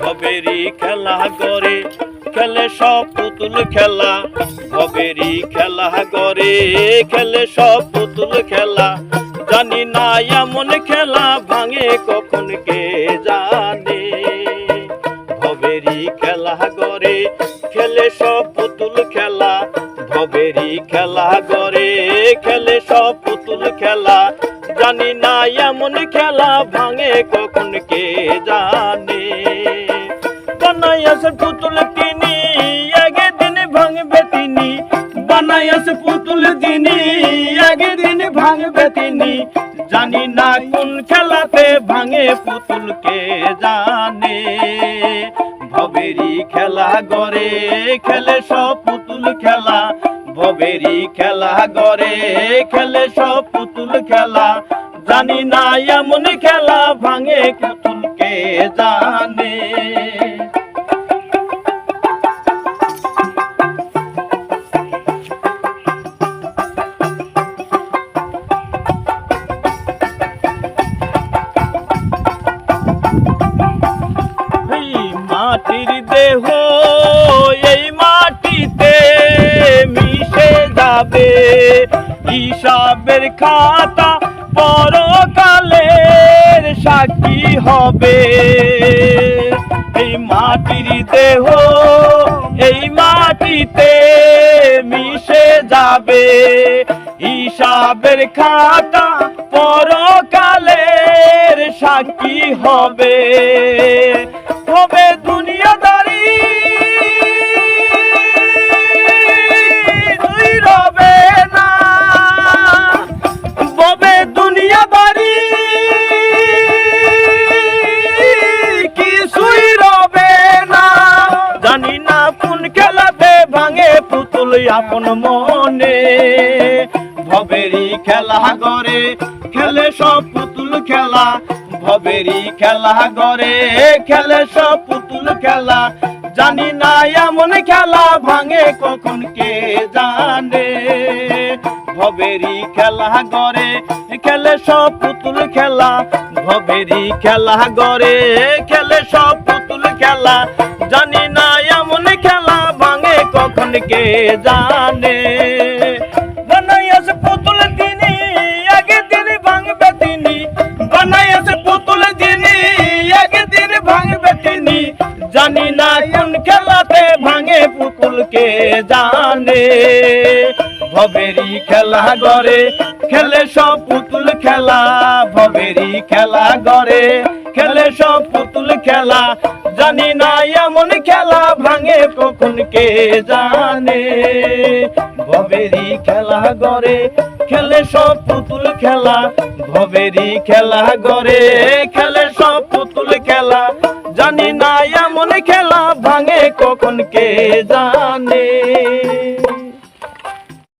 ভবেরি খেলা করে, খেলে সব পুতুল খেলা। ভবেরি খেলা করে, খেলে সব পুতুল খেলা। জানি না এমন খেলা ভাঙে কখন কে জানে। ভবেরি খেলা করে, খেলে সব পুতুল খেলা। ভবেরি খেলা করে, খেলে সব পুতুল খেলা। জানি না এমন খেলা ভাঙে বানাইয়াছে পুতুল তিনি আগে দিন ভাঙবে তিনি। বানাইয়াছে পুতুল তিনি আগে দিন ভাঙবে তিনি। জানি না কোন খেলাতে ভাঙে পুতুল, কে জানে? ভবেরি খেলা গড়ে, খেলে সব পুতুল খেলা। ভবেরি খেলা গড়ে, খেলে সব পুতুল খেলা। জানি না এমন খেলা ভাঙে পুতুল, কে জানে? মাটির দেহ এই মাটিতে মিশে যাবে। হিসাবের খাতা পরকালের সাক্ষী হবে। এই মাটির দেহ এই মাটিতে মিশে যাবে। হিসাবের খাতা সাক্ষী হবে? হবে দুনিয়াদারি। কিছুই রবে না, জানি না কোন খেলাতে ভাঙে পুতুল আপন মনে। ভবেরি খেলা করে খেলে সব পুতুল খেলা ভবেরি খেলা করে খেলে সব পুতুল খেলা। জানি না এমন খেলা ভাঙে কখন কে জানে। ভবেরি খেলা করে খেলে সব পুতুল খেলা। ভবেরি খেলা করে খেলে সব পুতুল খেলা। জানি না এমন খেলা ভাঙে কখন কে জানে। জানে। ভবেরি খেলা গড়ে খেলে সব পুতুল খেলা। ভবেরি খেলা গড়ে খেলে সব পুতুল খেলা। জানি না এমন খেলা ভাঙে কখন কে জানে। ভবেরি খেলা গড়ে খেলে সব পুতুল খেলা। ভবেরি খেলা গড়ে খেলে সব পুতুল খেলা। জানি না এমন খেলা ভাঙে কখন কে জানে।